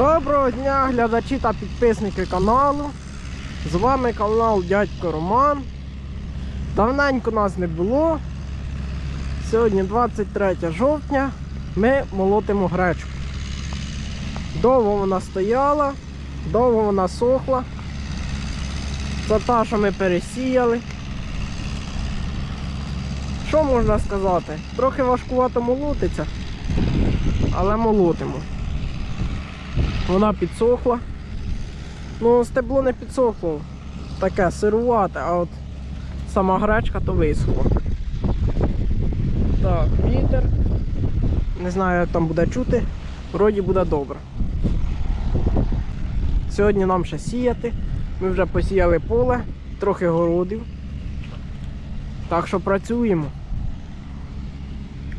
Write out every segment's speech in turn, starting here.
Доброго дня, глядачі та підписники каналу. З вами канал Дядько Роман. Давненько нас не було. Сьогодні 23 жовтня. Ми молотимо гречку. Довго вона стояла, довго вона сохла. Це та, що ми пересіяли. Що можна сказати? Трохи важкувато молотиться, але молотимо. Вона підсохла. Ну, стебло не підсохло. Таке сирувате, а от сама гречка то висохла. Так, вітер. Не знаю, як там буде чути. Вроді буде добре. Сьогодні нам ще сіяти. Ми вже посіяли поле, трохи городів. Так що працюємо.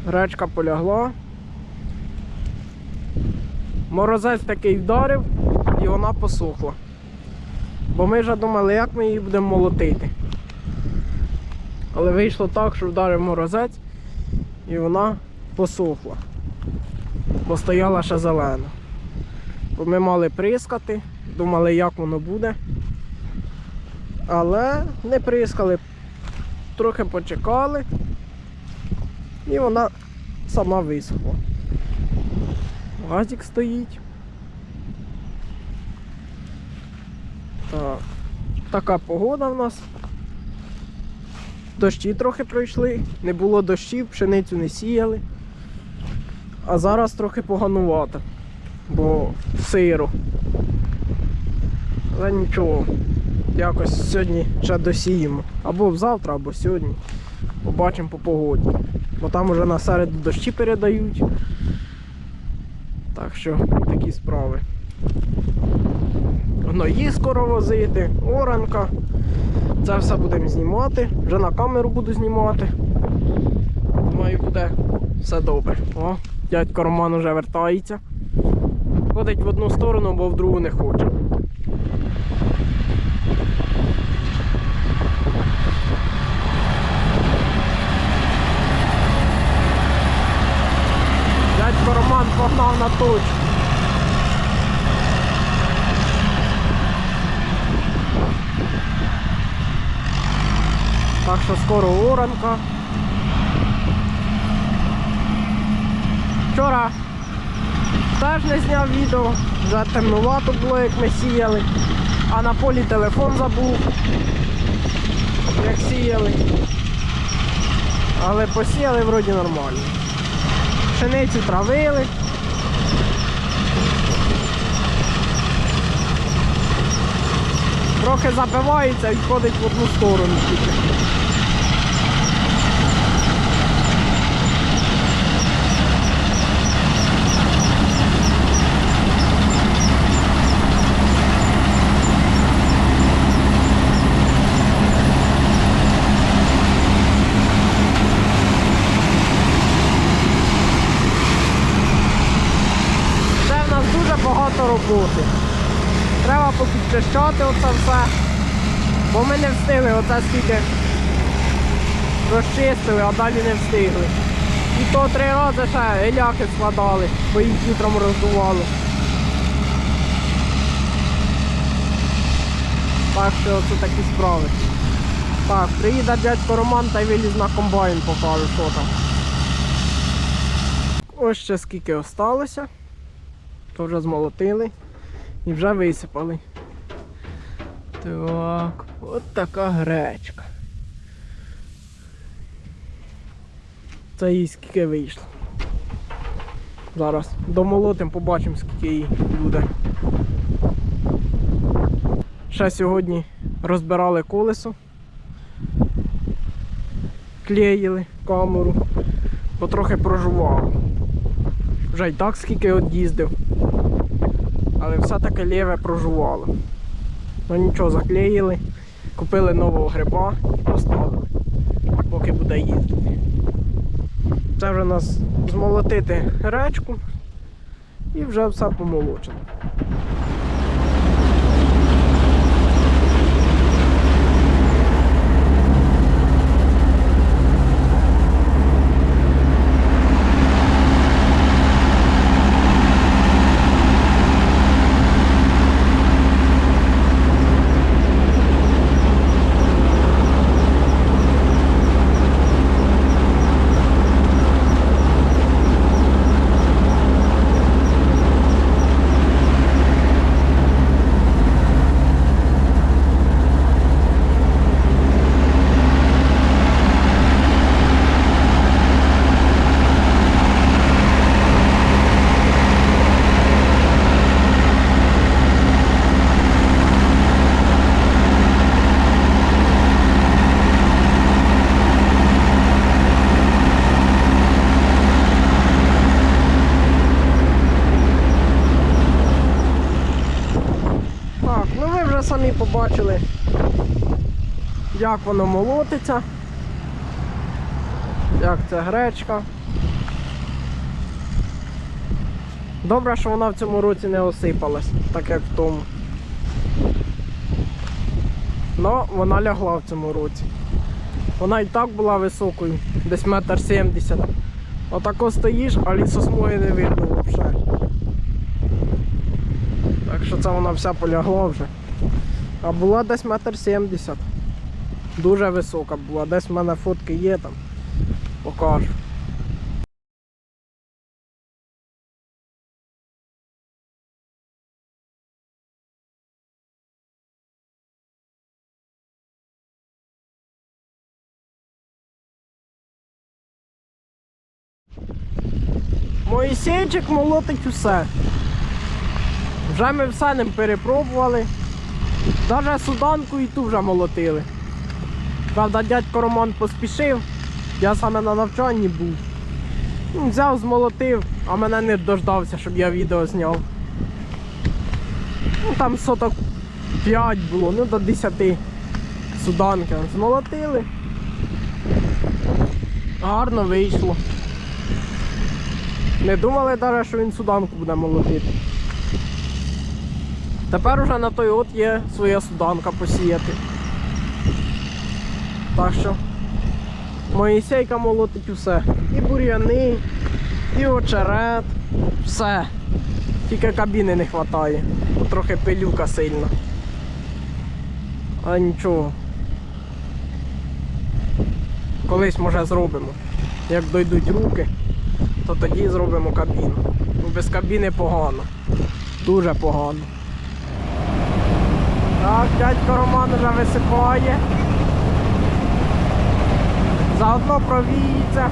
Гречка полягла. Морозець такий вдарив і вона посохла. Бо ми вже думали, як ми її будемо молотити. Але вийшло так, що вдарив морозець і вона посохла. Бо стояла ще зелена. Бо ми мали прискати, думали, як воно буде. Але не прискали, трохи почекали і вона сама висохла. Газик стоїть. Так. Така погода в нас. Дощі трохи пройшли, не було дощів, пшеницю не сіяли. А зараз трохи поганувато, бо сиро. Але нічого. Якось сьогодні ще досіємо. Або завтра, або сьогодні. Побачимо по погоді. Бо там уже на середу дощі передають. Так що такі справи. Гної скоро возити, оранка. Це все будемо знімати. Вже на камеру буду знімати. Думаю, буде все добре. О, дядько Роман вже вертається. Ходить в одну сторону, бо в другу не хоче. Дядько Роман погнав на точку. Так що скоро оранка. Вчора теж не зняв відео, вже темнувато було, як ми сіяли, а на полі телефон забув, як сіяли. Але посіяли вроді нормально. Пшеницю травили. Трохи запивається і ходить в одну сторону тільки. Нас дуже багато роботи. Треба попідчищати оце все. Бо ми не встигли оце скільки розчистили, а далі не встигли. І то три рази ще геляки складали, бо їх вітром роздувало. Так що це такі справи. Так, приїде дядько Роман та й виліз на комбайн покаже, що там. Ось ще скільки осталося. То вже змолотили і вже висипали. Так, от така гречка. Це їй скільки вийшло. Зараз домолотим, побачимо скільки їй буде. Ще сьогодні розбирали колесо, клеїли камеру, потрохи прожувало. Вже й так скільки от їздив але все-таки ліве прожувало. Ну нічого, заклеїли, купили нового гриба і поставили, поки буде їздити. Це вже у нас змолотити речку і вже все помолочено. Самі побачили, як воно молотиться, як це гречка. Добре, що вона в цьому році не осипалась, так як в тому. Но вона лягла в цьому році. Вона і так була високою, десь метр сімдесят. Отако стоїш, а лісосмуги не видно взагалі. Так що це вона вся полягла вже. А була десь метр сімдесят. Дуже висока була. Десь в мене фотки є там. Покажу. Моїсейчик молотить усе. Вже ми все ним перепробували. Навіть суданку і ту вже молотили. Правда, дядько Роман поспішив, я саме на навчанні був. Ну, Взяв, змолотив, а мене не дождався, щоб я відео зняв. Ну, там соток 5 було, ну до 10 суданки. Змолотили. Гарно вийшло. Не думали навіть, що він суданку буде молотити. Тепер уже на той от є своя суданка посіяти. Так що Моїсейка молотить усе. І бур'яни, і очерет, все. Тільки кабіни не вистачає. Трохи пилюка сильна. А нічого. Колись може зробимо. Як дойдуть руки, то тоді зробимо кабіну. Ну, без кабіни погано. Дуже погано. Так, дядько Роман вже висипає. Заодно провіється.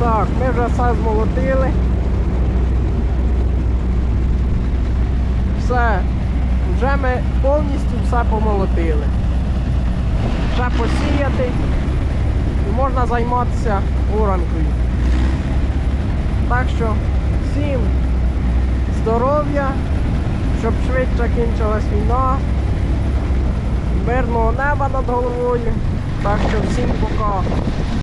Так, ми вже все змолотили. Все. Вже ми повністю все помолотили. Ще посіяти і можна займатися оранкою. Так що всім здоров'я, щоб швидше кінчилась війна, мирного неба над головою. Так що всім пока.